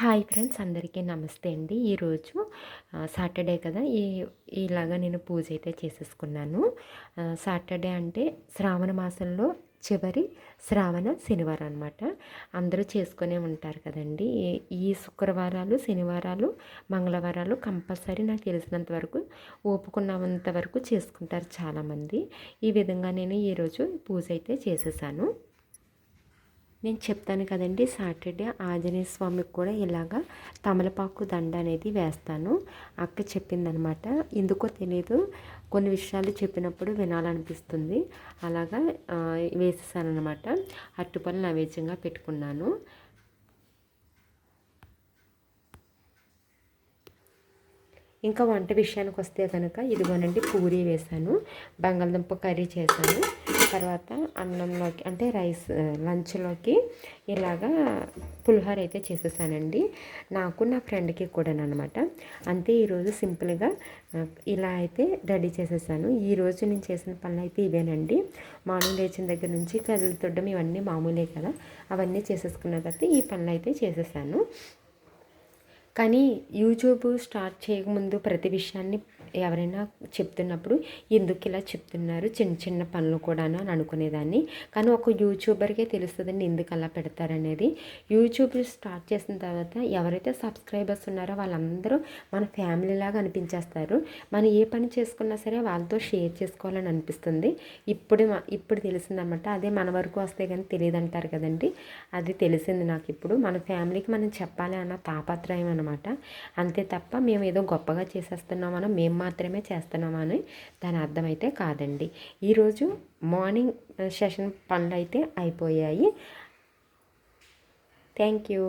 Hi friends అందరికీ నమస్తే అండి. ఈరోజు సాటర్డే కదా ఈ ఇలాగా నేను పూజ అయితే చేసేసుకున్నాను. సాటర్డే అంటే శ్రావణ మాసంలో చివరి శ్రావణ శనివారం అనమాట అందరూ చేసుకునే ఉంటారు కదండి. ఈ శుక్రవారాలు శనివారాలు మంగళవారాలు కంపల్సరీ నాకు తెలిసినంత వరకు ఓపుకున్నంత వరకు చేసుకుంటారు చాలామంది. ఈ విధంగా నేను ఈరోజు పూజ అయితే చేసేసాను. నేను చెప్తాను కదండి సాటర్డే ఆంజనేయ స్వామికి కూడా ఇలాగా తమలపాకు దండ అనేది వేస్తాను. అక్క చెప్పిందనమాట ఎందుకో తెలియదు కొన్ని విషయాలు చెప్పినప్పుడు వినాలనిపిస్తుంది. అలాగా వేసేసాను అనమాట అట్టుపల్లి నైవేద్యంగా పెట్టుకున్నాను. ఇంకా వంట విషయానికి వస్తే కనుక ఇదిగోనండి పూరీ వేసాను బంగాళదుంప కర్రీ చేశాను. తర్వాత అన్నంలోకి అంటే రైస్ లంచ్లోకి ఇలాగా పులిహోర అయితే చేసేసానండి. నాకు నా ఫ్రెండ్కి కూడా అనమాట అంతే ఈరోజు సింపుల్గా ఇలా అయితే రెడీ చేసేసాను. ఈరోజు నేను చేసిన పనులు అయితే ఇవేనండి. మార్నింగ్ లేచిన దగ్గర నుంచి కదులు తొడ్డం ఇవన్నీ మామూలే కదా. అవన్నీ చేసేసుకున్న తర్వాత ఈ పనులు అయితే చేసేసాను. కానీ యూట్యూబ్ స్టార్ట్ చేయకముందు ప్రతి విషయాన్ని ఎవరైనా చెప్తున్నప్పుడు ఎందుకు ఇలా చెప్తున్నారు? చిన్న చిన్న పనులు కూడాను అని అనుకునేదాన్ని. కానీ ఒక యూట్యూబర్కే తెలుస్తుందండి ఎందుకు అలా పెడతారనేది. యూట్యూబ్ స్టార్ట్ చేసిన తర్వాత ఎవరైతే సబ్స్క్రైబర్స్ ఉన్నారో వాళ్ళందరూ మన ఫ్యామిలీ లాగా అనిపించేస్తారు. మనం ఏ పని చేసుకున్నా సరే వాళ్ళతో షేర్ చేసుకోవాలని అనిపిస్తుంది. ఇప్పుడు ఇప్పుడు తెలిసిందనమాట అదే మన వరకు వస్తే కానీ తెలియదు అంటారు కదండి. అది తెలిసింది నాకు ఇప్పుడు. మన ఫ్యామిలీకి మనం చెప్పాలి అన్న తాపత్రయం అనమాట అంతే తప్ప మేము ఏదో గొప్పగా చేసేస్తున్నామని మేము మాత్రమే చేస్తున్నామని దాని అర్థమైతే కాదండి. ఈరోజు మార్నింగ్ సెషన్ పనులు అయితే అయిపోయాయి. Thank you.